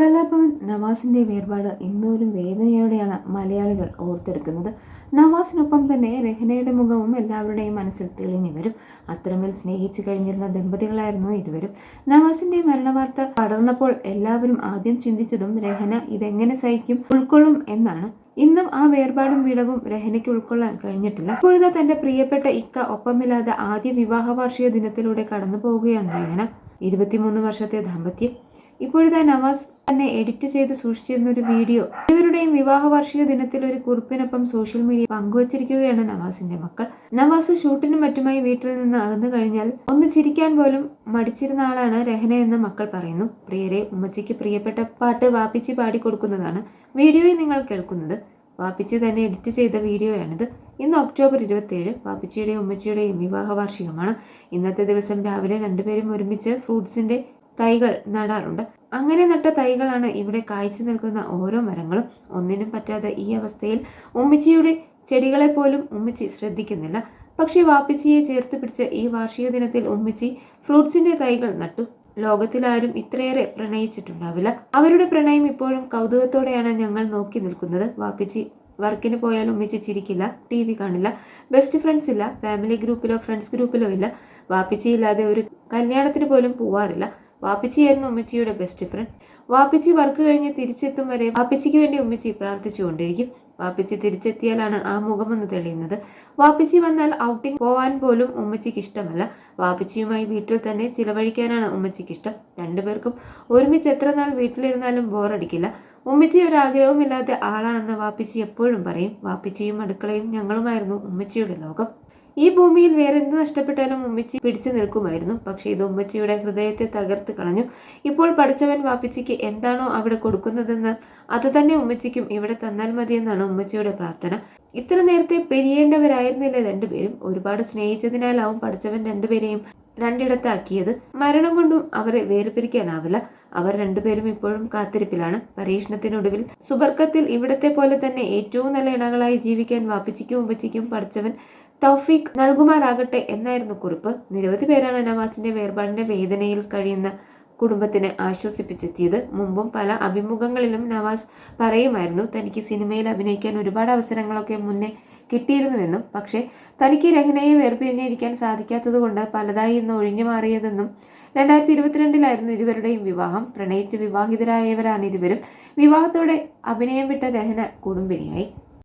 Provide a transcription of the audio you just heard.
കലാഭവൻ നവാസിന്റെ വേർപാട് ഇന്നോരും വേദനയോടെയാണ് മലയാളികൾ ഓർത്തെടുക്കുന്നത്. നവാസിനൊപ്പം തന്നെ രഹനയുടെ മുഖവും എല്ലാവരുടെയും മനസ്സിൽ തെളിഞ്ഞു വരും. അത്രമേൽ സ്നേഹിച്ചു കഴിഞ്ഞിരുന്ന ദമ്പതികളായിരുന്നു ഇരുവരും. നവാസിന്റെ മരണവാർത്ത പടർന്നപ്പോൾ എല്ലാവരും ആദ്യം ചിന്തിച്ചതും രഹന ഇതെങ്ങനെ സഹിക്കും ഉൾക്കൊള്ളും എന്നാണ്. ഇന്നും ആ വേർപാടും വിടവും രഹനയ്ക്ക് ഉൾക്കൊള്ളാൻ കഴിഞ്ഞിട്ടില്ല. ഇപ്പോഴത്തെ തന്റെ പ്രിയപ്പെട്ട ഇക്ക ഒപ്പമില്ലാതെ ആദ്യ വിവാഹ വാർഷിക ദിനത്തിലൂടെ കടന്നു പോവുകയാണ് രഹന. ഇരുപത്തിമൂന്ന് വർഷത്തെ ദാമ്പത്യം. ഇപ്പോഴത്തെ നവാസ് തന്നെ എഡിറ്റ് ചെയ്ത് സൂക്ഷിച്ചിരുന്ന ഒരു വീഡിയോ. ഇവരുടെയും വിവാഹ വാർഷിക ദിനത്തിൽ ഒരു കുറിപ്പിനൊപ്പം സോഷ്യൽ മീഡിയ പങ്കുവച്ചിരിക്കുകയാണ് നവാസിന്റെ മക്കൾ. നവാസ് ഷൂട്ടിനും മറ്റുമായി വീട്ടിൽ നിന്ന് അകന്നു കഴിഞ്ഞാൽ ഒന്ന് ചിരിക്കാൻ പോലും മടിച്ചിരുന്ന ആളാണ് രഹന എന്ന് മക്കൾ പറയുന്നു. പ്രിയരെ ഉമ്മച്ചിക്ക് പ്രിയപ്പെട്ട പാട്ട് വാപ്പിച്ചി പാടിക്കൊടുക്കുന്നതാണ് വീഡിയോയിൽ നിങ്ങൾ കേൾക്കുന്നത്. വാപ്പിച്ചി തന്നെ എഡിറ്റ് ചെയ്ത വീഡിയോയാണിത്. ഇന്ന് ഒക്ടോബർ ഇരുപത്തിയേഴ് വാപ്പിച്ചിയുടെയും ഉമ്മച്ചിയുടെയും വിവാഹ വാർഷികമാണ്. ഇന്നത്തെ ദിവസം രാവിലെ രണ്ടുപേരും ഒരുമിച്ച് ഫ്രൂട്ട്സിന്റെ തൈകൾ നടാറുണ്ട്. അങ്ങനെ നട്ട തൈകളാണ് ഇവിടെ കായ്ച്ചു നിൽക്കുന്ന ഓരോ മരങ്ങളും. ഒന്നിനും പറ്റാതെ ഈ അവസ്ഥയിൽ ഉമ്മിച്ചിയുടെ ചെടികളെ പോലും ഉമ്മിച്ചി ശ്രദ്ധിക്കുന്നില്ല. പക്ഷേ വാപ്പിച്ചിയെ ചേർത്ത് പിടിച്ച ഈ വാർഷിക ദിനത്തിൽ ഉമ്മിച്ചി ഫ്രൂട്ട്സിന്റെ തൈകൾ നട്ടു. ലോകത്തിലാരും ഇത്രയേറെ പ്രണയിച്ചിട്ടുണ്ടാവില്ല. അവരുടെ പ്രണയം ഇപ്പോഴും കൗതുകത്തോടെയാണ് ഞങ്ങൾ നോക്കി നിൽക്കുന്നത്. വാപ്പിച്ചി വർക്കിന് പോയാൽ ഉമ്മിച്ചി ചിരിക്കില്ല ടി വി കാണില്ല ബെസ്റ്റ് ഫ്രണ്ട്സ് ഇല്ല ഫാമിലി ഗ്രൂപ്പിലോ ഫ്രണ്ട്സ് ഗ്രൂപ്പിലോ ഇല്ല. വാപ്പിച്ചി ഇല്ലാതെ ഒരു കല്യാണത്തിന് പോലും പോവാറില്ല. വാപ്പിച്ചിയായിരുന്നു ഉമ്മച്ചിയുടെ ബെസ്റ്റ് ഫ്രണ്ട് വാപ്പിച്ചി വർക്ക് കഴിഞ്ഞ് തിരിച്ചെത്തും വരെ വാപ്പിച്ചിക്ക് വേണ്ടി ഉമ്മച്ചി പ്രാർത്ഥിച്ചുകൊണ്ടിരിക്കും. വാപ്പിച്ചി തിരിച്ചെത്തിയാലാണ് ആ മുഖമെന്ന് തെളിയുന്നത്. വാപ്പിച്ചി വന്നാൽ ഔട്ടിംഗ് പോവാൻ പോലും ഉമ്മച്ചിക്ക് ഇഷ്ടമല്ല. വാപ്പിച്ചിയുമായി വീട്ടിൽ തന്നെ ചിലവഴിക്കാനാണ് ഉമ്മച്ചിക്ക് ഇഷ്ടം. രണ്ടുപേർക്കും ഒരുമിച്ച് എത്ര നാൾ വീട്ടിലിരുന്നാലും ബോറടിക്കില്ല ഉമ്മച്ചി ഒരു ആഗ്രഹവുമില്ലാത്ത ആളാണെന്ന് വാപ്പിച്ചി എപ്പോഴും പറയും. വാപ്പിച്ചിയും അടുക്കളയും ഞങ്ങളുമായിരുന്നു ഉമ്മച്ചിയുടെ ലോകം. ഈ ഭൂമിയിൽ വേറെന്ത് നഷ്ടപ്പെട്ടാലും ഉമ്മച്ചി പിടിച്ചു നിൽക്കുമായിരുന്നു. പക്ഷേ ഇത് ഉമ്മച്ചിയുടെ ഹൃദയത്തെ തകർത്ത് കളഞ്ഞു. ഇപ്പോൾ പഠിച്ചവൻ വാപ്പിച്ചിക്ക് എന്താണോ അവിടെ കൊടുക്കുന്നതെന്ന് അത് തന്നെ ഉമ്മച്ചിക്കും ഇവിടെ തന്നാൽ മതിയെന്നാണ് ഉമ്മച്ചിയുടെ പ്രാർത്ഥന. ഇത്ര നേരത്തെ പിരിയേണ്ടവരായിരുന്നില്ല രണ്ടുപേരും? ഒരുപാട് സ്നേഹിച്ചതിനാലാവും പഠിച്ചവൻ രണ്ടുപേരെയും രണ്ടിടത്താക്കിയത്. മരണം കൊണ്ടും അവരെ വേർപിരിക്കാനാവില്ല. അവർ രണ്ടുപേരും ഇപ്പോഴും കാത്തിരിപ്പിലാണ്. പരീക്ഷണത്തിനൊടുവിൽ സുബർക്കത്തിൽ ഇവിടത്തെ പോലെ തന്നെ ഏറ്റവും നല്ല ഇണകളായി ജീവിക്കാൻ വാപ്പിച്ചിക്കും ഉമ്മച്ചിക്കും പഠിച്ചവൻ തൗഫീഖ് നൽകുമാറാകട്ടെ എന്നായിരുന്നു കുറിപ്പ്. നിരവധി പേരാണ് നവാസിന്റെ വേർപാടിന്റെ വേദനയിൽ കഴിയുന്ന കുടുംബത്തിനെ ആശ്വസിപ്പിച്ചെത്തിയത്. മുമ്പും പല അഭിമുഖങ്ങളിലും നവാസ് പറയുമായിരുന്നു തനിക്ക് സിനിമയിൽ അഭിനയിക്കാൻ ഒരുപാട് അവസരങ്ങളൊക്കെ മുന്നേ കിട്ടിയിരുന്നുവെന്നും പക്ഷേ തനിക്ക് രഹനയെ വേർപിരിഞ്ഞിരിക്കാൻ സാധിക്കാത്തതുകൊണ്ട് പലതായി ഇന്ന് ഒഴിഞ്ഞു മാറിയതെന്നും രണ്ടായിരത്തി ഇരുപത്തിരണ്ടിലായിരുന്നു ഇരുവരുടെയും വിവാഹം. പ്രണയിച്ച് വിവാഹിതരായവരാണ് ഇരുവരും. വിവാഹത്തോടെ അഭിനയം വിട്ട രഹന കുടുംബിനിയായി.